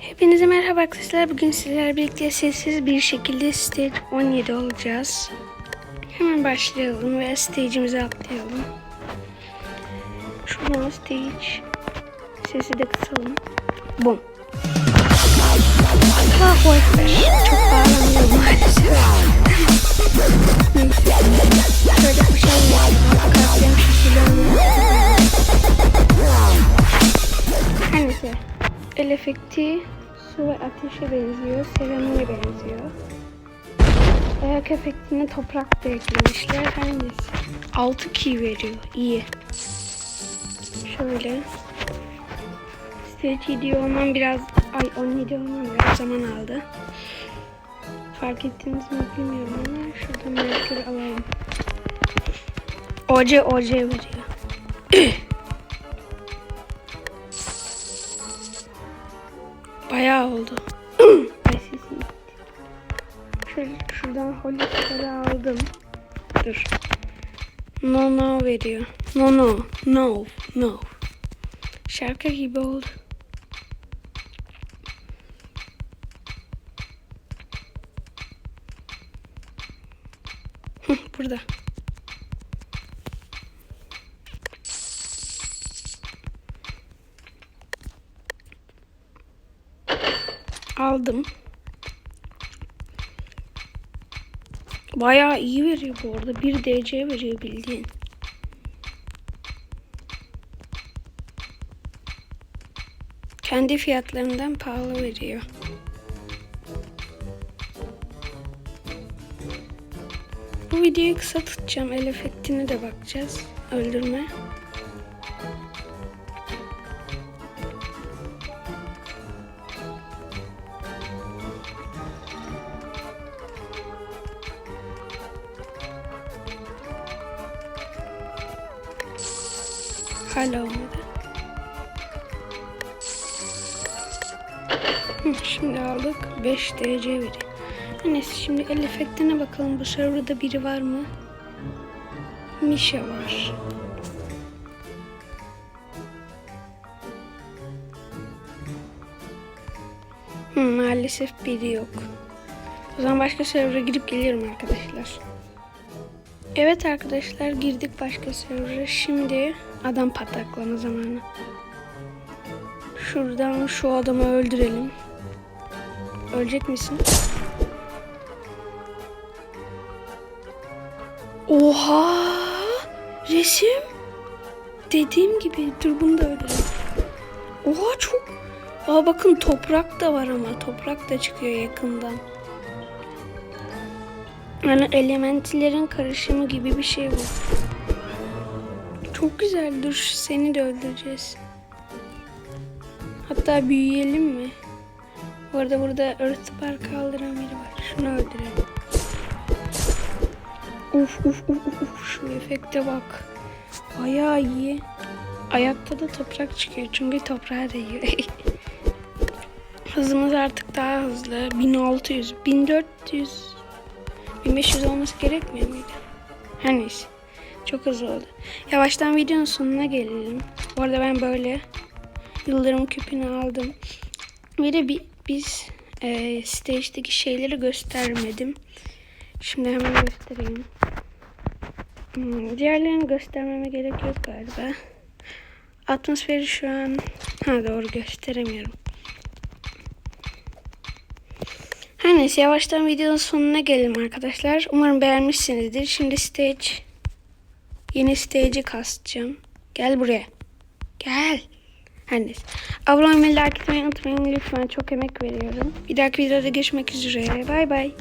Hepinize merhaba arkadaşlar. Bugün sizlerle birlikte sessiz bir şekilde stage 17 olacağız. Hemen başlayalım ve stage'imize atlayalım. Şuradan stage sesi de kısalım. Bum. El efekti su ve ateşe benziyor. Seramiğe benziyor. Ayak efektini toprak da eklemişler. Her neyse. 6 key veriyor. İyi. Şöyle. Stage 7 olmam biraz... Ay 17 olmam biraz zaman aldı. Fark ettiniz mi bilmiyorum ama şuradan marker alalım. OC OC veriyor. Bayağı oldu. Şöyle şuradan holikleri aldım. Dur. No no veriyor. No no. No. No. Şarkı gibi oldu. Burada. Aldım. Bayağı iyi veriyor bu arada. 1 DC veriyor bildiğin. Kendi fiyatlarından pahalı veriyor. Bu videoyu kısa tutacağım. El efektine de bakacağız. Öldürme. Hala olmadı. Şimdi aldık. 5 DC veriyor. Neyse şimdi el efektine bakalım. Bu serverda biri var mı? Misha var. Hı, maalesef biri yok. O zaman başka server'a girip geliyorum arkadaşlar. Evet arkadaşlar girdik başka server'a. Şimdi adam pataklama zamanı. Şuradan şu adamı öldürelim. Ölecek misin? Oha! Resim. Dediğim gibi dur bunu da öldürelim. Oha çok. Aa bakın toprak da var ama toprak da çıkıyor yakından. Yani elementlerin karışımı gibi bir şey bu. Çok güzel. Dur seni de öldüreceğiz. Hatta büyüyelim mi? Bu arada burada Earth Bar kaldıran biri var. Şunu öldürelim. Uf uf uf uf. Şu efekte bak. Bayağı iyi. Ayakta da toprak çıkıyor. Çünkü toprağa değiyor. Hızımız artık daha hızlı. 1600, 1400, 1500 olması gerekmiyor muydu? Her neyse. Çok hızlı oldu. Yavaştan videonun sonuna gelelim. Bu arada ben böyle yıldırım küpünü aldım. Bir de bi- biz e, stage'deki şeyleri göstermedim. Şimdi hemen göstereyim. Hmm, diğerlerini göstermeme gerek yok galiba. Atmosferi şu an... Ha doğru gösteremiyorum. Her neyse yavaştan videonun sonuna gelelim arkadaşlar. Umarım beğenmişsinizdir. Şimdi stage... Yeni stage'i kasacağım. Gel buraya. Gel. Her neyse. Abone olmayı, like etmeyi unutmayın lütfen. Çok emek veriyorum. Bir dahaki videoda görüşmek üzere. Bay bay.